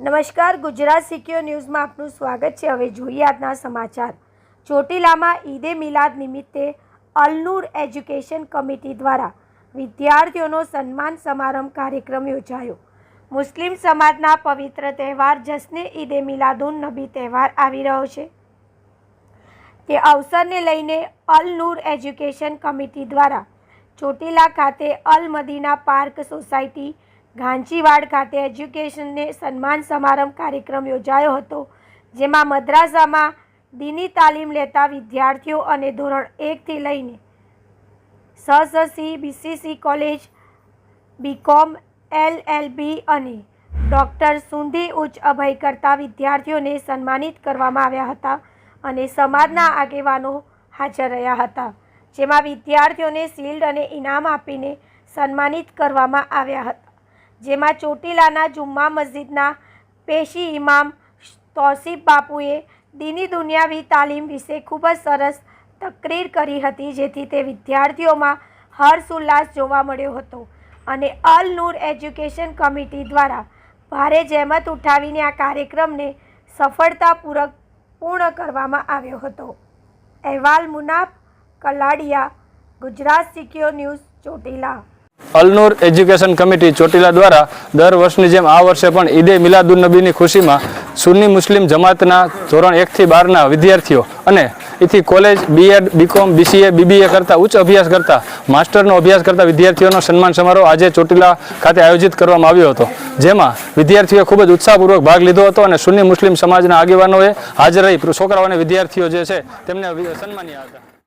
નમસ્કાર, ગુજરાત સિક્યોર ન્યૂઝમાં આપનું સ્વાગત છે. હવે જોઈએ આજના સમાચાર. ચોટીલામાં ઈદે મિલાદ નિમિત્તે અલનૂર એજ્યુકેશન કમિટી દ્વારા વિદ્યાર્થીઓનો સન્માન સમારંભ કાર્યક્રમ યોજાયો. મુસ્લિમ સમાજના પવિત્ર તહેવાર જશ્ને ઈદે મિલાદુન નબી તહેવાર આવી રહ્યો છે. તે અવસરને લઈને અલનૂર એજ્યુકેશન કમિટી દ્વારા ચોટીલા ખાતે અલ મદીના પાર્ક સોસાયટી ઘાંચીવાડ ખાતે એજ્યુકેશનને સન્માન સમારંભ કાર્યક્રમ યોજાયો હતો, જેમાં મદ્રાસામાં દીની તાલીમ લેતા વિદ્યાર્થીઓ અને ધોરણ એકથી લઈને સસસી બીસીસી કોલેજ, બીકોમ એલએલબી અને ડૉક્ટર સુંધી ઉચ્ચ અભય કરતા વિદ્યાર્થીઓને સન્માનિત કરવામાં આવ્યા હતા અને સમાજના આગેવાનો હાજર રહ્યા હતા, જેમાં વિદ્યાર્થીઓને શિલ્ડ અને ઇનામ આપીને સન્માનિત કરવામાં આવ્યા હતા. જેમાં ચોટીલાના જુમ્મા મસ્જિદના પેશી ઇમામ તોસીફ બાપુએ દીની દુનિયાવી તાલીમ વિશે ખૂબ જ સરસ તકરીર કરી હતી, જેથી તે વિદ્યાર્થીઓમાં હર્ષ ઉલ્લાસ જોવા મળ્યો હતો. અને અલ નૂર એજ્યુકેશન કમિટી દ્વારા ભારે જહેમત ઉઠાવીને આ કાર્યક્રમને સફળતાપૂર્વક પૂર્ણ કરવામાં આવ્યો હતો. અહેવાલ Munaf Kaladiya, Gujarat secure news, Chotila. Alnoor education committee Chotila દ્વારા દર વર્ષની જેમ આ વર્ષે પણ ઈદે મિલાદુનબીની ખુશીમાં સુન્ની મુસ્લિમ જમાતના ધોરણ એકથી બારના વિદ્યાર્થીઓ અને એથી college BEd BCom BCA BBA કરતા ઉચ્ચ અભ્યાસ કરતા, માસ્ટરનો અભ્યાસ કરતા વિદ્યાર્થીઓનો સન્માન સમારોહ આજે ચોટીલા ખાતે આયોજિત કરવામાં આવ્યો હતો. જેમાં વિદ્યાર્થીઓએ ખૂબ જ ઉત્સાહપૂર્વક ભાગ લીધો હતો અને સુન્ની મુસ્લિમ સમાજના આગેવાનોએ હાજર રહી. છોકરાઓ અને વિદ્યાર્થીઓ જે છે, તેમને સન્માન્યા હતા.